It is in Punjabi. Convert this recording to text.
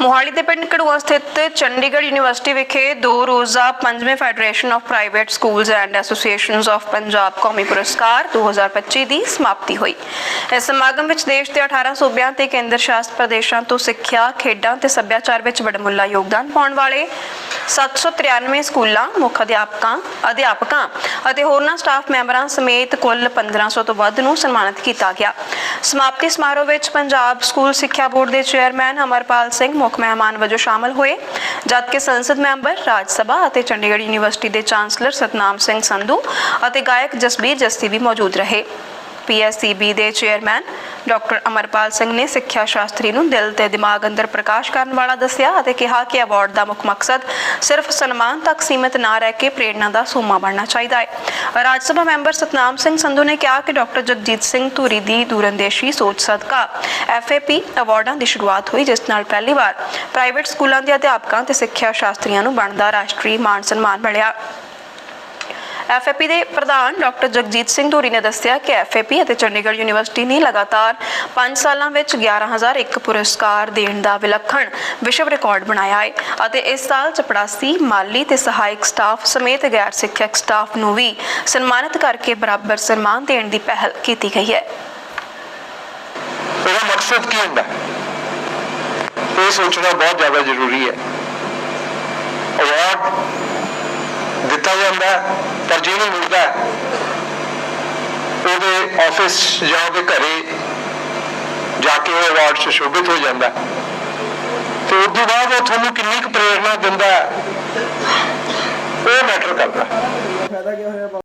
ਮੋਹਾਲੀ ਦੇ ਪਿੰਡ ਕੜੂਆ ਸਥਿਤ ਚੰਡੀਗੜ੍ਹ ਯੂਨੀਵਰਸਿਟੀ ਵਿਖੇ ਦੋ ਰੋਜ਼ਾ ਪੰਜਵੇਂ federation of private schools and associations of Punjab ਕੌਮੀ ਪੁਰਸਕਾਰ 2025 ਦੀ ਸਮਾਪਤੀ ਹੋਈ। ਇਸ ਸਮਾਗਮ ਵਿੱਚ ਦੇਸ਼ ਦੇ 18 ਸੂਬਿਆਂ ਤੇ ਕੇਂਦਰ ਸ਼ਾਸਤ ਪ੍ਰਦੇਸ਼ਾਂ ਤੋਂ ਸਿੱਖਿਆ, ਖੇਡਾਂ ਤੇ ਸੱਭਿਆਚਾਰ ਵਿੱਚ ਵਡਮੁੱਲਾ ਯੋਗਦਾਨ ਪਾਉਣ ਵਾਲੇ 793 ਸਕੂਲਾਂ, ਮੁੱਖ ਅਧਿਆਪਕਾਂ ਅਧਿਆਪਕਾਂ ਅਤੇ ਹੋਰਨਾਂ ਸਟਾਫ ਮੈਂਬਰਾਂ ਸਮੇਤ ਕੁੱਲ 1500 ਤੋਂ ਵੱਧ ਨੂੰ ਸਨਮਾਨਿਤ ਕੀਤਾ ਗਿਆ। ਸਮਾਪਤੀ ਸਮਾਰੋਹ ਵਿੱਚ ਪੰਜਾਬ ਸਕੂਲ ਸਿੱਖਿਆ ਬੋਰਡ ਦੇ ਚੇਅਰਮੈਨ ਅਮਰਪਾਲ ਸਿੰਘ, ਮੁੱਖ ਮਹਿਮਾਨ ਵਜੋਂ ਸ਼ਾਮਲ ਹੋਏ, ਜਦਕਿ ਸੰਸਦ ਮੈਂਬਰ, ਰਾਜ ਸਭਾ ਅਤੇ ਚੰਡੀਗੜ੍ਹ ਯੂਨੀਵਰਸਿਟੀ ਦੇ ਚਾਂਸਲਰ ਸਤਨਾਮ ਸਿੰਘ ਸੰਧੂ ਅਤੇ ਗਾਇਕ ਜਸਬੀਰ ਜੱਸੀ ਵੀ ਮੌਜੂਦ ਰਹੇ। ਪੀਐਸਸੀਬੀ ਦੇ ਚੇਅਰਮੈਨ ਡਾਕਟਰ ਅਮਰਪਾਲ ਸਿੰਘ ਨੇ ਸਿੱਖਿਆ ਸ਼ਾਸਤਰੀ ਨੂੰ ਦਿਲ ਤੇ ਦਿਮਾਗ ਅੰਦਰ ਪ੍ਰਕਾਸ਼ ਕਰਨ ਵਾਲਾ ਦੱਸਿਆ ਅਤੇ ਕਿਹਾ ਕਿ ਅਵਾਰਡ ਦਾ ਮੁੱਖ ਮਕਸਦ ਸਿਰਫ ਸਨਮਾਨ ਤੱਕ ਸੀਮਿਤ ਨਾ ਰਹਿ ਕੇ ਪ੍ਰੇਰਣਾ ਦਾ ਸੋਮਾ ਬਣਨਾ ਚਾਹੀਦਾ ਹੈ। ਰਾਜ ਸਭਾ ਮੈਂਬਰ ਸਤਨਾਮ ਸਿੰਘ ਸੰਧੂ ਨੇ ਕਿਹਾ ਕਿ ਡਾਕਟਰ ਜਗਜੀਤ ਸਿੰਘ ਧੂਰੀ ਦੀ ਦੂਰੰਦੇਸ਼ੀ ਸੋਚ ਸਦਕਾ ਐਫਏਪੀ ਅਵਾਰਡਾਂ ਦੀ ਸ਼ੁਰੂਆਤ ਹੋਈ, ਜਿਸ ਨਾਲ ਪਹਿਲੀ ਵਾਰ ਪ੍ਰਾਈਵੇਟ ਸਕੂਲਾਂ ਦੇ ਅਧਿਆਪਕਾਂ ਤੇ ਸਿੱਖਿਆ ਸ਼ਾਸਤਰੀਆਂ ਨੂੰ ਬਣਦਾ ਰਾਸ਼ਟਰੀ ਮਾਣ ਸਨਮਾਨ ਮਿਲਿਆ। ਐਫਏਪੀ ਦੇ ਪ੍ਰਧਾਨ ਡਾਕਟਰ ਜਗਜੀਤ ਸਿੰਘ ਧੂਰੀ ਨੇ ਦੱਸਿਆ ਕਿ ਐਫਏਪੀ ਅਤੇ ਚੰਡੀਗੜ੍ਹ ਯੂਨੀਵਰਸਿਟੀ ਨੇ ਲਗਾਤਾਰ 5 ਸਾਲਾਂ ਵਿੱਚ 11001 ਪੁਰਸਕਾਰ ਦੇਣ ਦਾ ਵਿਲੱਖਣ ਵਿਸ਼ਵ ਰਿਕਾਰਡ ਬਣਾਇਆ ਹੈ ਅਤੇ ਇਸ ਸਾਲ ਚਪੜਾਸੀ, ਮਾਲੀ ਤੇ ਸਹਾਇਕ ਸਟਾਫ ਸਮੇਤ ਗੈਰ ਸਿੱਖਿਅਕ ਸਟਾਫ ਨੂੰ ਵੀ ਸਨਮਾਨਿਤ ਕਰਕੇ ਬਰਾਬਰ ਸਨਮਾਨ ਦੇਣ ਦੀ ਪਹਿਲ ਕੀਤੀ ਗਈ ਹੈ ਉਹਦਾ ਮਕਸਦ ਕੀ ਹੁੰਦਾ ਹੈ? ਇਹ ਸੋਚਣਾ ਬਹੁਤ ਜ਼ਿਆਦਾ ਜ਼ਰੂਰੀ ਹੈ ਅਵਾਰਡ ਦਿੱਤਾ ਜਾਂਦਾ ਪਰ ਜਿਹਨੂੰ ਮਿਲਦਾ ਉਹਦੇ ਆਫਿਸ ਜਾਂ ਉਹਦੇ ਘਰੇ ਜਾ ਕੇ ਉਹ ਅਵਾਰਡ ਸੁਸ਼ੋਭਿਤ ਹੋ ਜਾਂਦਾ ਤੇ ਉਸ ਤੋਂ ਬਾਅਦ ਉਹ ਤੁਹਾਨੂੰ ਕਿੰਨੀ ਕੁ ਪ੍ਰੇਰਣਾ ਦਿੰਦਾ ਉਹ ਮੈਟਰ ਕਰਦਾ ਫਾਇਦਾ ਕੀ ਹੋਇਆ?